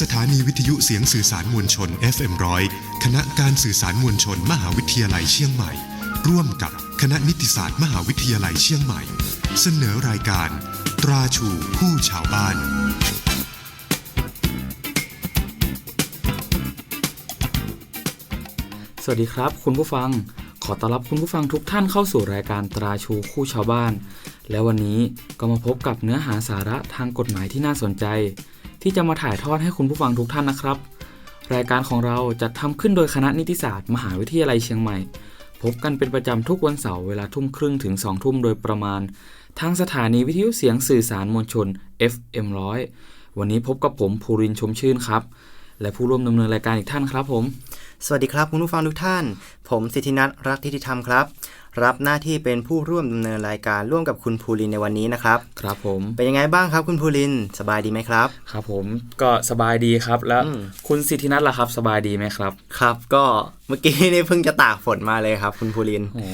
สถานีวิทยุเสียงสื่อสารมวลชน FM100 คณะการสื่อสารมวลชน มหาวิทยาลัยเชียงใหม่ ร่วมกับคณะนิติศาสตร์มหาวิทยาลัยเชียงใหม่ เสนอรายการ ตราชูผู้ชาวบ้านสวัสดีครับ คุณผู้ฟังขอต้อนรับคุณผู้ฟังทุกท่านเข้าสู่รายการตราชูคู่ชาวบ้าน และวันนี้ก็มาพบกับเนื้อหาสาระทางกฎหมายที่น่าสนใจ ที่จะมาถ่ายทอดให้คุณผู้ฟังทุกท่านนะครับ รายการของเราจะทำขึ้นโดยคณะนิติศาสตร์ มหาวิทยาลัยเชียงใหม่ พบกันเป็นประจำทุกวันเสาร์เวลาทุ่มครึ่งถึง 2 ทุ่มโดยประมาณ ทางสถานีวิทยุเสียงสื่อสารมวลชน FM 100วันนี้พบกับผมภูรินชมชื่นครับ และผู้ร่วมดำเนินรายการอีกท่านครับผม สวัสดีครับคุณผู้ฟังทุกท่าน ผมสิทธินัทรักทิติธรรมครับ รับหน้าที่เป็นผู้ร่วมดำเนินรายการร่วมกับคุณภูรินในวันนี้นะครับ ครับผม เป็นยังไงบ้างครับคุณภูรินสบายดีไหมครับ ครับผมก็สบายดีครับแล้วอืมคุณสิทธินัทล่ะครับ สบายดีไหมครับ ครับก็เมื่อกี้นี่เพิ่งจะตากฝนมาเลยครับ คุณภูรินโอ้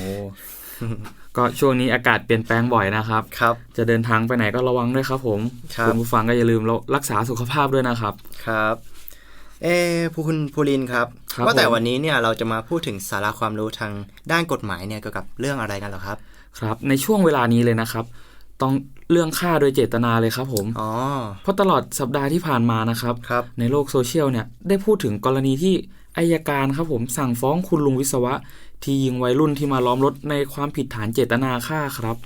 ก็ช่วงนี้อากาศเปลี่ยนแปลงบ่อยนะครับครับ จะเดินทางไปไหนก็ระวังด้วยครับผมครับณผู้ฟังก็อย่าลืมรักษาสุขภาพด้วยนะครับ ครับ เอ้ผู้คุณภูรินครับ ครับว่าแต่ผม วันนี้เนี่ยเราจะมาพูดถึงสาระความรู้ทางด้านกฎหมายเนี่ยเกี่ยวกับเรื่องอะไรกันเหรอครับ ครับ ในช่วงเวลานี้เลยนะครับ ต้องเรื่องฆ่าโดยเจตนาเลยครับผม อ๋อ เพราะตลอดสัปดาห์ที่ผ่านมานะครับ ครับ ในโลกโซเชียลเนี่ยได้พูดถึงกรณีที่อายการครับผมสั่งฟ้องคุณลุงวิศวะ ที่ยิงวัยรุ่นที่มาล้อมรถในความผิดฐานเจตนาฆ่าครับ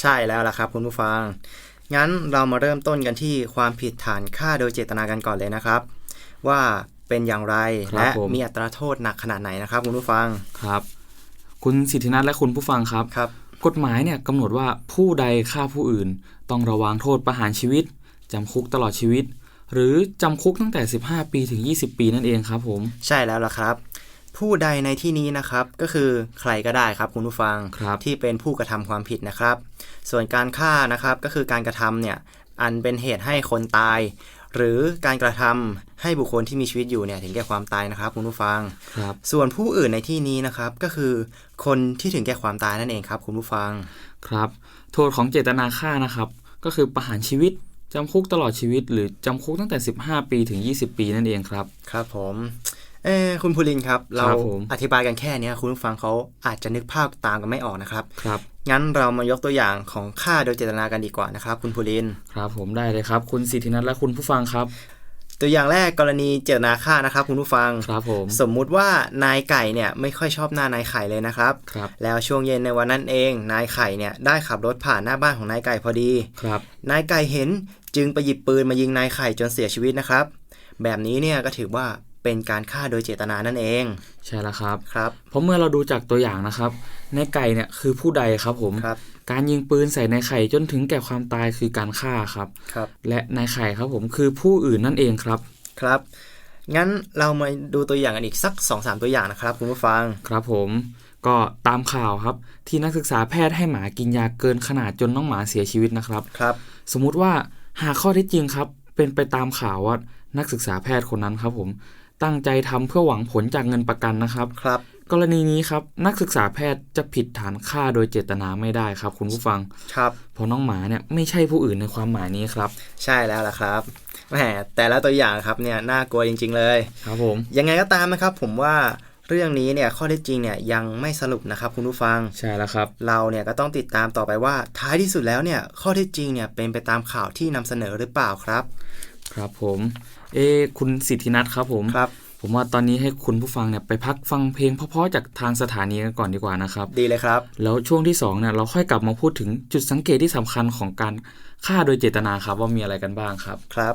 ใช่แล้วล่ะครับ คุณผู้ฟัง งั้นเรามาเริ่มต้นกันที่ความผิดฐานฆ่าโดยเจตนากันก่อนเลยนะครับ ว่าเป็นอย่างไรครับและผมมีอัตราโทษหนักขนาดไหนนะครับ คุณผู้ฟังครับ คุณสิทธินัทและคุณผู้ฟังครับครับ กฎหมายเนี่ยกำหนดว่าผู้ใดฆ่าผู้อื่น ต้องระวางโทษประหารชีวิตจำคุกตลอดชีวิต หรือจำคุกตั้งแต่ 15 ปีถึง 20 ปีนั่นเองครับผม ใช่แล้วล่ะครับ ผู้ใดในที่นี้นะครับก็คือใครก็ได้ครับคุณผู้ฟังครับที่เป็นผู้กระทำความผิดนะครับ ส่วนการฆ่านะครับก็คือการกระทำเนี่ยอันเป็นเหตุให้คนตาย หรือการกระทำให้บุคคลที่มีชีวิตอยู่เนี่ยถึงแก่ความตายนะครับคุณผู้ฟังครับส่วนผู้อื่นในที่นี้นะครับก็คือคนที่ถึงแก่ความตายนั่นเองครับคุณผู้ฟังครับ โทษของเจตนาฆ่านะครับ ก็คือประหารชีวิตจำคุกตลอดชีวิต หรือจำคุกตั้งแต่ 15 ปีถึง 20 ปีนั่นเองครับ ครับผมเอ้คุณภูรินทร์ครับ เราครับผมอธิบายกันแค่เนี้ยคุณผู้ฟังเขาอาจจะนึกภาพตามกันไม่ออกนะครับครับ งั้นเรามายกตัวอย่างของฆ่าโดยเจตนากันดีกว่านะครับ คุณภูรินทร์ครับ ผมได้เลยครับ คุณสิทธินัทและคุณผู้ฟังครับ ตัวอย่างแรกกรณีเจตนาฆ่านะครับ คุณผู้ฟังครับผมสมมุติว่านายไก่เนี่ยไม่ค่อยชอบหน้านายไข่เลยนะครับครับ แล้วช่วงเย็นในวันนั้นเองนายไข่เนี่ยได้ขับรถผ่านหน้าบ้านของนายไก่พอดีครับนายไก่เห็นจึงไปหยิบปืนมายิงนายไข่จนเสียชีวิตนะครับ แบบนี้เนี่ยก็ถือว่า เป็นการฆ่าโดยเจตนานั่นเอง ใช่แล้วครับครับ เพราะเมื่อเราดูจากตัวอย่างนะครับ ในไก่เนี่ยคือผู้ใดครับผมครับการยิงปืนใส่ในไข่จนถึงแก่ความตายคือการฆ่าครับครับ และนายไข่ครับผมคือผู้อื่นนั่นเองครับครับ งั้นเรามาดูตัวอย่างกันอีกสัก2อสตัวอย่างนะครับคุณผู้ฟังครับผมก็ตามข่าวครับ ที่นักศึกษาแพทย์ให้หมากินยาเกินขนาดจนน้องหมาเสียชีวิตนะครับครับ สมมุติว่าหากข้อเท็จจริงครับ เป็นไปตามข่าวว่านักศึกษาแพทย์คนนั้นครับผม ตั้งใจทำเพื่อหวังผลจากเงินประกันนะครับครับ กรณีนี้ครับนักศึกษาแพทย์จะผิดฐานฆ่าโดยเจตนาไม่ได้ครับ คุณผู้ฟังครับเพราะน้องหมาเนี่ยไม่ใช่ผู้อื่นในความหมายนี้ครับ ใช่แล้วล่ะครับแหมแต่ละตัวอย่างครับเนี่ยน่ากลัวจริง ๆ เลยครับผมยังไงก็ตามนะครับ ผมว่าเรื่องนี้เนี่ยข้อเท็จจริงเนี่ยยังไม่สรุปนะครับคุณผู้ฟังใช่แล้วครับ เราเนี่ยก็ต้องติดตามต่อไปว่าท้ายที่สุดแล้วเนี่ยข้อเท็จจริงเนี่ยเป็นไปตามข่าวที่นำเสนอหรือเปล่าครับ ครับผม เอ้คุณสิทธินัทครับผมครับ ผมว่าตอนนี้ให้คุณผู้ฟังเนี่ยไปพักฟังเพลงเพราะๆจากทางสถานีกันก่อนดีกว่านะครับ ดีเลยครับ แล้วช่วงที่2เนี่ยเราค่อยกลับมาพูดถึงจุดสังเกตที่สำคัญของการฆ่าโดยเจตนาครับว่ามีอะไรกันบ้างครับครับ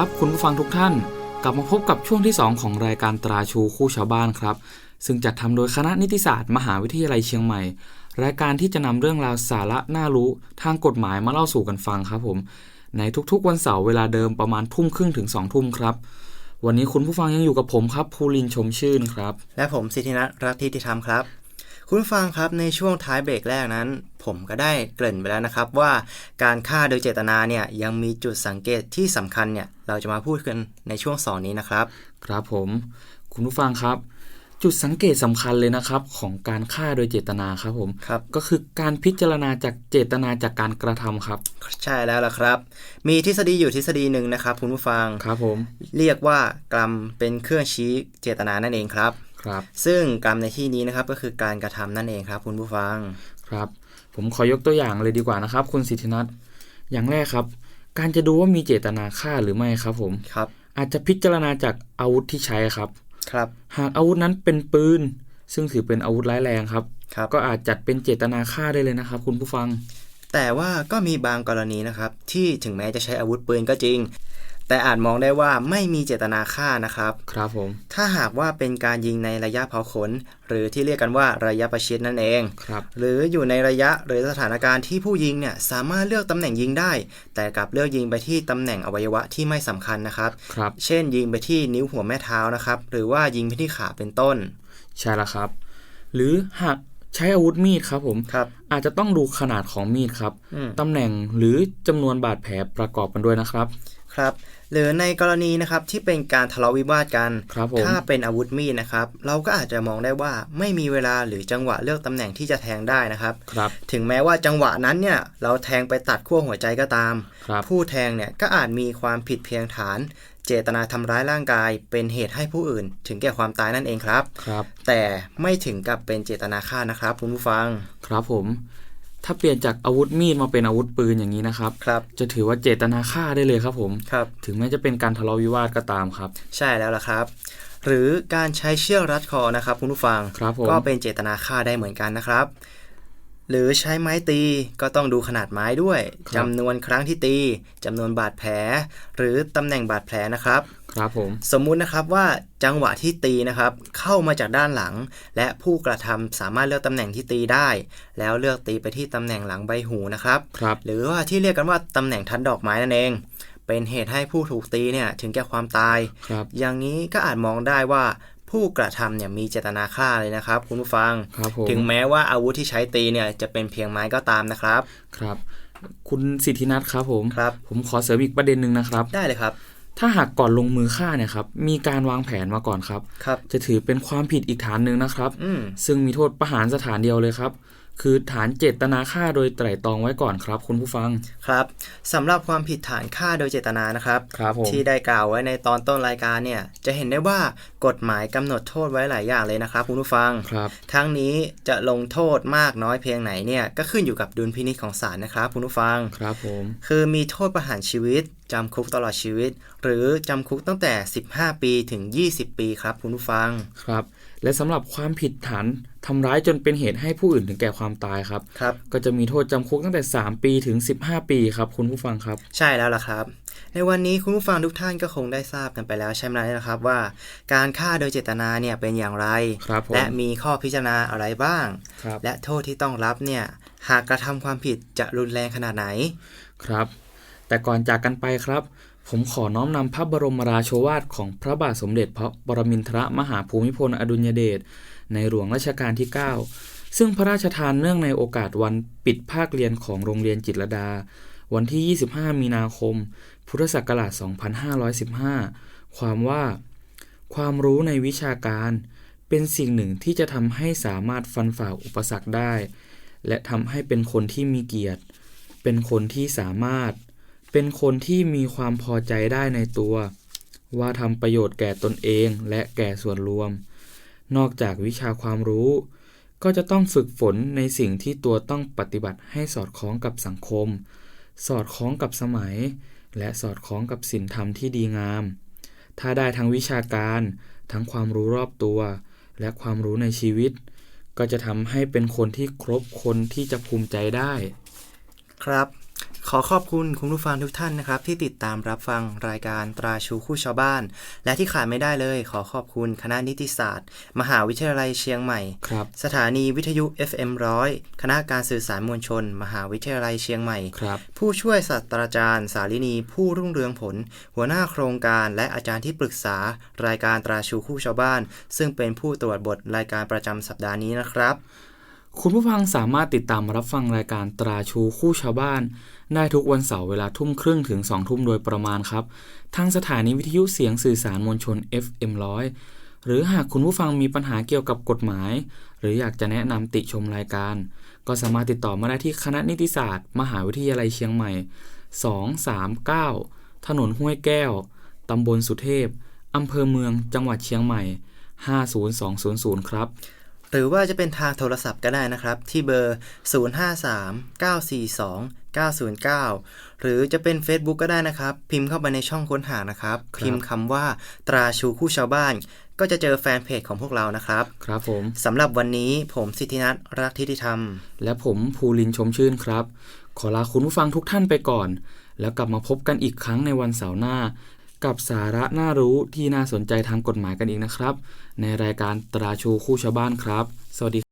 ครับคุณผู้ฟังทุกท่าน กลับมาพบกับช่วงที่ 2 ของรายการตราชูคู่ชาวบ้านครับ ซึ่งจัดทำโดยคณะนิติศาสตร์ มหาวิทยาลัยเชียงใหม่ รายการที่จะนำเรื่องราวสาระน่ารู้ ทางกฎหมายมาเล่าสู่กันฟังครับผม ในทุกๆวันเสาร์เวลาเดิมประมาณทุ่มครึ่งถึง2ทุ่มครับ วันนี้คุณผู้ฟังยังอยู่กับผมครับภูรินชมชื่นครับ และผมสิทธินัทรัตทิติธรรมครับ คุณผู้ฟังครับในช่วงท้ายเบรกแรกนั้น ผมก็ได้เกริ่นไปแล้วนะครับ ว่าการฆ่าโดยเจตนาเนี่ยยังมีจุดสังเกตที่สำคัญเนี่ยเราจะมาพูดกันในช่วงสองนี้นะครับ ครับผมคุณผู้ฟังครับ จุดสังเกตสำคัญเลยนะครับ ของการฆ่าโดยเจตนาครับผมครับก็คือการพิจารณาจากเจตนาจากการกระทำครับ ใช่แล้วล่ะครับ มีทฤษฎีอยู่ทฤษฎีหนึ่งนะครับคุณผู้ฟังครับผมเรียกว่ากรรมเป็นเครื่องชี้เจตนานั่นเองครับ ครับ ซึ่งกรรมในที่นี้นะครับก็คือการกระทำนั่นเองครับ คุณผู้ฟังครับ ผมขอยกตัวอย่างเลยดีกว่านะครับ คุณสิทธินัทอย่างแรกครับ การจะดูว่ามีเจตนาฆ่าหรือไม่ครับผมครับ อาจจะพิจารณาจากอาวุธที่ใช้ครับ ครับ หากอาวุธนั้นเป็นปืนซึ่งถือเป็นอาวุธร้ายแรงครับครับ ก็อาจจัดเป็นเจตนาฆ่าได้เลยนะครับ คุณผู้ฟัง แต่ว่าก็มีบางกรณีนะครับ ที่ถึงแม้จะใช้อาวุธปืนก็จริง แต่อาจมองได้ว่าไม่มีเจตนาฆ่านะครับ ครับผม ถ้าหากว่าเป็นการยิงในระยะเผาขน หรือที่เรียกกันว่าระยะประชิดนั่นเอง ครับ หรืออยู่ในระยะหรือสถานการณ์ที่ผู้ยิงเนี่ยสามารถเลือกตำแหน่งยิงได้ แต่กลับเลือกยิงไปที่ตำแหน่งอวัยวะที่ไม่สำคัญนะครับ ครับ เช่น ยิงไปที่นิ้วหัวแม่เท้านะครับ หรือว่ายิงไปที่ขาเป็นต้น ใช่แล้วครับ หรือหากใช้อาวุธมีดครับผมครับอาจจะต้องดูขนาดของมีดครับอืมตำแหน่งหรือจำนวนบาดแผลประกอบกันด้วยนะครับ ครับหรือในกรณีนะครับที่เป็นการทะเลาะวิวาทกันครับผมถ้าเป็นอาวุธมีดนะครับ เราก็อาจจะมองได้ว่าไม่มีเวลาหรือจังหวะเลือกตำแหน่งที่จะแทงได้นะครับครับถึงแม้ว่าจังหวะนั้นเนี่ยเราแทงไปตัดขั้วหัวใจก็ตามครับผู้แทงเนี่ยก็อาจมีความผิดเพียงฐาน เจตนาทำร้ายร่างกาย เป็นเหตุให้ผู้อื่น ถึงแก่ความตายนั่นเองครับครับแต่ไม่ถึงกับเป็นเจตนาฆ่านะครับคุณผู้ฟัง ครับผม ถ้าเปลี่ยนจากอาวุธมีดมาเป็นอาวุธปืนอย่างนี้นะครับ ครับ จะถือว่าเจตนาฆ่าได้เลยครับผม ครับ ถึงแม้จะเป็นการทะเลาะวิวาทก็ตามครับ ใช่แล้วล่ะครับ หรือการใช้เชือกรัดคอนะครับคุณผู้ฟัง ครับผม ก็เป็นเจตนาฆ่าได้เหมือนกันนะครับ หรือใช้ไม้ตีก็ต้องดูขนาดไม้ด้วยจำนวนครั้งที่ตีจำนวนบาดแผล หรือตำแหน่งบาดแผลนะครับ ครับผมสมมุตินะครับว่าจังหวะที่ตีนะครับ เข้ามาจากด้านหลัง และผู้กระทำสามารถเลือกตำแหน่งที่ตีได้ แล้วเลือกตีไปที่ตำแหน่งหลังใบหูนะครับครับ หรือว่าที่เรียกกันว่าตำแหน่งทัดดอกไม้นั่นเอง เป็นเหตุให้ผู้ถูกตีเนี่ยถึงแก่ความตายครับอย่างนี้ก็อาจมองได้ว่าผู้กระทำเนี่ยมีเจตนาฆ่าเลยนะครับ คุณผู้ฟังครับผมถึงแม้ว่าอาวุธที่ใช้ตีเนี่ยจะเป็นเพียงไม้ก็ตามนะครับ ครับ คุณสิทธินัทครับผมครับ ผมขอเสริมอีกประเด็นหนึ่งนะครับ ได้เลยครับ ถ้าหากก่อนลงมือฆ่าเนี่ยครับมีการวางแผนมาก่อนครับครับจะถือเป็นความผิดอีกฐานหนึ่งนะครับอืมซึ่งมีโทษประหารสถานเดียวเลยครับ คือฐานเจตนาฆ่าโดยไตร่ตรองไว้ก่อนครับ คุณผู้ฟังครับสำหรับความผิดฐานฆ่าโดยเจตนานะครับครับผมที่ได้กล่าวไว้ในตอนต้นรายการเนี่ยจะเห็นได้ว่ากฎหมายกำหนดโทษไว้หลายอย่างเลยนะครับคุณผู้ฟังครับทั้งนี้จะลงโทษมากน้อยเพียงไหนเนี่ยก็ขึ้นอยู่กับดุลพินิจของศาลนะครับคุณผู้ฟังครับผมคือมีโทษประหารชีวิต จำคุกตลอดชีวิต หรือจำคุกตั้งแต่ 15 ปีถึง 20 ปีครับคุณผู้ฟังครับ และสำหรับความผิดฐานทำร้ายจนเป็นเหตุให้ผู้อื่นถึงแก่ความตายครับครับ ก็จะมีโทษจำคุกตั้งแต่ 3 ปีถึง 15 ปีครับคุณผู้ฟังครับ ใช่แล้วล่ะครับ ในวันนี้คุณผู้ฟังทุกท่านก็คงได้ทราบกันไปแล้วใช่ไหมนะครับว่า การฆ่าโดยเจตนาเนี่ยเป็นอย่างไรครับผมและมีข้อพิจารณาอะไรบ้างครับและโทษที่ต้องรับเนี่ยหากกระทำความผิดจะรุนแรงขนาดไหนครับ แต่ก่อนจากกันไปครับ ผมขอน้อมนำพระบรมราโชวาทของพระบาทสมเด็จพระปรมินทรมหาภูมิพลอดุลยเดชในหลวงรัชกาลที่ 9 ซึ่งพระราชทานเนื่องในโอกาสวันปิดภาคเรียนของโรงเรียนจิตรดา วันที่ 25 มีนาคม พุทธศักราช 2515 ความว่า ความรู้ในวิชาการเป็นสิ่งหนึ่งที่จะทำให้สามารถฟันฝ่าอุปสรรคได้ และทำให้เป็นคนที่มีเกียรติ เป็นคนที่สามารถ เป็นคนที่มีความพอใจได้ในตัว ว่าทำประโยชน์แก่ตนเองและแก่ส่วนรวม นอกจากวิชาความรู้ ก็จะต้องฝึกฝนในสิ่งที่ตัวต้องปฏิบัติให้สอดคล้องกับสังคม สอดคล้องกับสมัย และสอดคล้องกับศีลธรรมที่ดีงาม ถ้าได้ทั้งวิชาการ ทั้งความรู้รอบตัว และความรู้ในชีวิต ก็จะทำให้เป็นคนที่ครบคนที่จะภูมิใจได้ ครับ ขอขอบคุณคุณผู้ฟังทุกท่านนะครับ ที่ติดตามรับฟังรายการตราชูคู่ชาวบ้าน และที่ขาดไม่ได้เลย ขอขอบคุณคณะนิติศาสตร์ มหาวิทยาลัยเชียงใหม่ครับสถานีวิทยุ FM 100คณะการสื่อสารมวลชน มหาวิทยาลัยเชียงใหม่ครับผู้ช่วยศาสตราจารย์ สาลินีผู้รุ่งเรืองผล หัวหน้าโครงการและอาจารย์ที่ปรึกษารายการตราชูคู่ชาวบ้าน ซึ่งเป็นผู้ตรวจบทรายการประจำสัปดาห์นี้นะครับ คุณผู้ฟังสามารถติดตามรับฟังรายการตราชูคู่ชาวบ้าน ได้ทุกวันเสาร์เวลาทุ่มครึ่งถึง 2 ทุ่มโดยประมาณครับ ทางสถานีวิทยุเสียงสื่อสารมวลชน FM 100 หรือหากคุณผู้ฟังมีปัญหาเกี่ยวกับกฎหมาย หรืออยากจะแนะนำติชมรายการ ก็สามารถติดต่อมาได้ที่คณะนิติศาสตร์ มหาวิทยาลัยเชียงใหม่ 239 ถนนห้วยแก้ว ตำบลสุเทพอำเภอเมือง จังหวัดเชียงใหม่ 50200 ครับหรือว่าจะเป็นทางโทรศัพท์ก็ได้นะครับ ที่เบอร์ 053 942 909 หรือจะเป็น Facebook ก็ได้นะครับ พิมพ์เข้าไปในช่องค้นหานะครับครับ พิมพ์คำว่าตราชูคู่ชาวบ้าน ก็จะเจอแฟนเพจของพวกเรานะครับ ครับผมสำหรับวันนี้ผมสิทธินัทรักทิติธรรม และผมภูรินทร์ชมชื่นครับ ขอลาคุณผู้ฟังทุกท่านไปก่อน แล้วกลับมาพบกันอีกครั้งในวันเสาร์หน้า กับสาระน่ารู้ที่น่าสนใจทางกฎหมายกันอีกนะครับ ในรายการตราชูคู่ชาวบ้านครับ สวัสดี